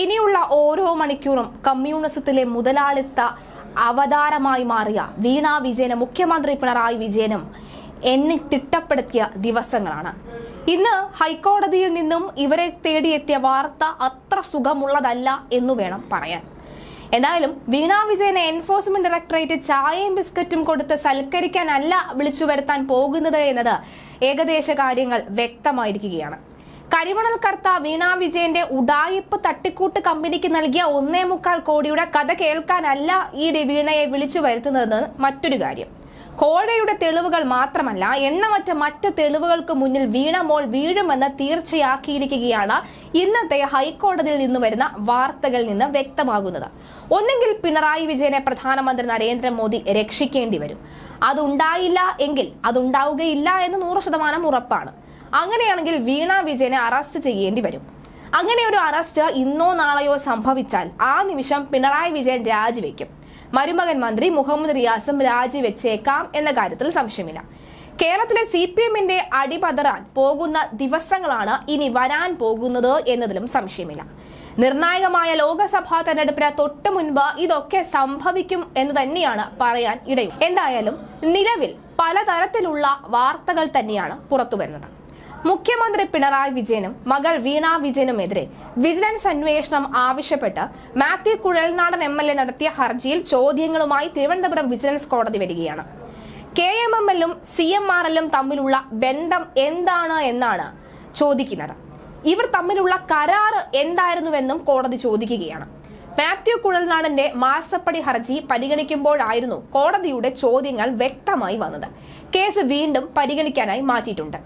ഇനിയുള്ള ഓരോ മണിക്കൂറും കമ്മ്യൂണിസത്തിലെ മുതലാളിത്ത അവതാരമായി മാറിയ വീണ വിജയനും മുഖ്യമന്ത്രി പിണറായി വിജയനും എന്നെ തിട്ടപ്പെടുത്തിയ ദിവസങ്ങളാണ്. ഇന്ന് ഹൈക്കോടതിയിൽ നിന്നും ഇവരെ തേടിയെത്തിയ വാർത്ത അത്ര സുഖമുള്ളതല്ല എന്ന് വേണം പറയാൻ. എന്തായാലും വീണ വിജയനെ എൻഫോഴ്സ്മെന്റ് ഡയറക്ടറേറ്റ് ചായയും ബിസ്ക്കറ്റും കൊടുത്ത് സൽക്കരിക്കാനല്ല വിളിച്ചു വരുത്താൻ പോകുന്നത് എന്നത് ഏകദേശ കാര്യങ്ങൾ വ്യക്തമായിരിക്കുകയാണ്. കരിമണൽ കർത്ത വീണ വിജയന്റെ ഉടായിപ്പ് തട്ടിക്കൂട്ട് കമ്പനിക്ക് നൽകിയ ഒന്നേ മുക്കാൽ കോടിയുടെ കഥ കേൾക്കാനല്ല ഈ ഡി വീണയെ വിളിച്ചു വരുത്തുന്നതെന്ന് മറ്റൊരു കാര്യം. കോഴയുടെ തെളിവുകൾ മാത്രമല്ല എണ്ണമറ്റ മറ്റ് തെളിവുകൾക്ക് മുന്നിൽ വീണ മോൾ വീഴുമെന്ന് തീർച്ചയാക്കിയിരിക്കുകയാണ് ഇന്നത്തെ ഹൈക്കോടതിയിൽ നിന്ന് വരുന്ന വാർത്തകളിൽ നിന്ന് വ്യക്തമാകുന്നത്. ഒന്നെങ്കിൽ പിണറായി വിജയനെ പ്രധാനമന്ത്രി നരേന്ദ്രമോദി രക്ഷിക്കേണ്ടി വരും. അതുണ്ടായില്ല എങ്കിൽ അതുണ്ടാവുകയില്ല എന്ന് നൂറ് ശതമാനം ഉറപ്പാണ്. അങ്ങനെയാണെങ്കിൽ വീണ വിജയനെ അറസ്റ്റ് ചെയ്യേണ്ടി വരും. അങ്ങനെ ഒരു അറസ്റ്റ് ഇന്നോ നാളെയോ സംഭവിച്ചാൽ ആ നിമിഷം പിണറായി വിജയൻ രാജിവെക്കും. മരുമകൻ മന്ത്രി മുഹമ്മദ് റിയാസും രാജിവെച്ചേക്കാം എന്ന കാര്യത്തിൽ സംശയമില്ല. കേരളത്തിലെ സി പി എമ്മിന്റെ അടിപതറാൻ പോകുന്ന ദിവസങ്ങളാണ് ഇനി വരാൻ പോകുന്നത് എന്നതിലും സംശയമില്ല. നിർണായകമായ ലോക്സഭാ തെരഞ്ഞെടുപ്പിന് തൊട്ടു മുൻപ് ഇതൊക്കെ സംഭവിക്കും എന്ന് തന്നെയാണ് പറയാൻ ഇടയും. എന്തായാലും നിലവിൽ പലതരത്തിലുള്ള വാർത്തകൾ തന്നെയാണ് പുറത്തു വരുന്നത് മുഖ്യമന്ത്രി പിണറായി വിജയനും മകൾ വീണ വിജയനുമെതിരെ വിജിലൻസ് അന്വേഷണം ആവശ്യപ്പെട്ട് Mathew Kuzhalnadan M L A നടത്തിയ ഹർജിയിൽ ചോദ്യങ്ങളുമായി തിരുവനന്തപുരം വിജിലൻസ് കോടതി വരികയാണ്. കെ എം എം എല്ലും സി എം ആർ എല്ലും തമ്മിലുള്ള ബന്ധം എന്താണ് എന്നാണ് ചോദിക്കുന്നത്. ഇവർ തമ്മിലുള്ള കരാറ് എന്തായിരുന്നുവെന്നും കോടതി ചോദിക്കുകയാണ്. മാത്യു കുഴൽനാടന്റെ മാസപ്പടി ഹർജി പരിഗണിക്കുമ്പോഴായിരുന്നു കോടതിയുടെ ചോദ്യങ്ങൾ വ്യക്തമായി വന്നത്. കേസ് വീണ്ടും പരിഗണിക്കാനായി മാറ്റിയിട്ടുണ്ട്.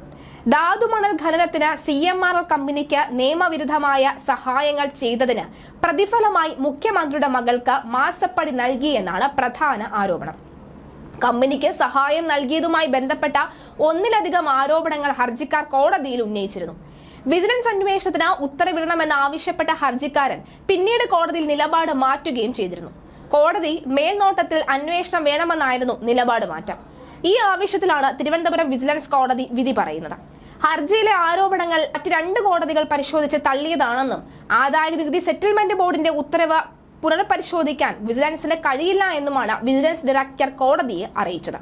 ധാതുമണൽ ഖനനത്തിന് സി എം ആർ എൽ കമ്പനിക്ക് നിയമവിരുദ്ധമായ സഹായങ്ങൾ ചെയ്തതിന് പ്രതിഫലമായി മുഖ്യമന്ത്രിയുടെ മകൾക്ക് മാസപ്പടി നൽകിയെന്നാണ് പ്രധാന ആരോപണം. കമ്പനിക്ക് സഹായം നൽകിയതുമായി ബന്ധപ്പെട്ട ഒന്നിലധികം ആരോപണങ്ങൾ ഹർജിക്കാർ കോടതിയിൽ ഉന്നയിച്ചിരുന്നു. വിജിലൻസ് അന്വേഷണത്തിന് ഉത്തരവിടണമെന്ന് ആവശ്യപ്പെട്ട ഹർജിക്കാരൻ പിന്നീട് കോടതിയിൽ നിലപാട് മാറ്റുകയും ചെയ്തിരുന്നു. കോടതി മേൽനോട്ടത്തിൽ അന്വേഷണം വേണമെന്നായിരുന്നു നിലപാട് മാറ്റം. ഈ ആവശ്യത്തിലാണ് തിരുവനന്തപുരം വിജിലൻസ് കോടതി വിധി പറയുന്നത്. ഹർജിയിലെ ആരോപണങ്ങൾ മറ്റ് രണ്ട് കോടതികൾ പരിശോധിച്ച് തള്ളിയതാണെന്നും ആദായ നികുതി സെറ്റിൽമെന്റ് ബോർഡിന്റെ ഉത്തരവ് പുനഃപരിശോധിക്കാൻ വിജിലൻസിന് കഴിയില്ല എന്നുമാണ് വിജിലൻസ് ഡയറക്ടർ കോടതിയെ അറിയിച്ചത്.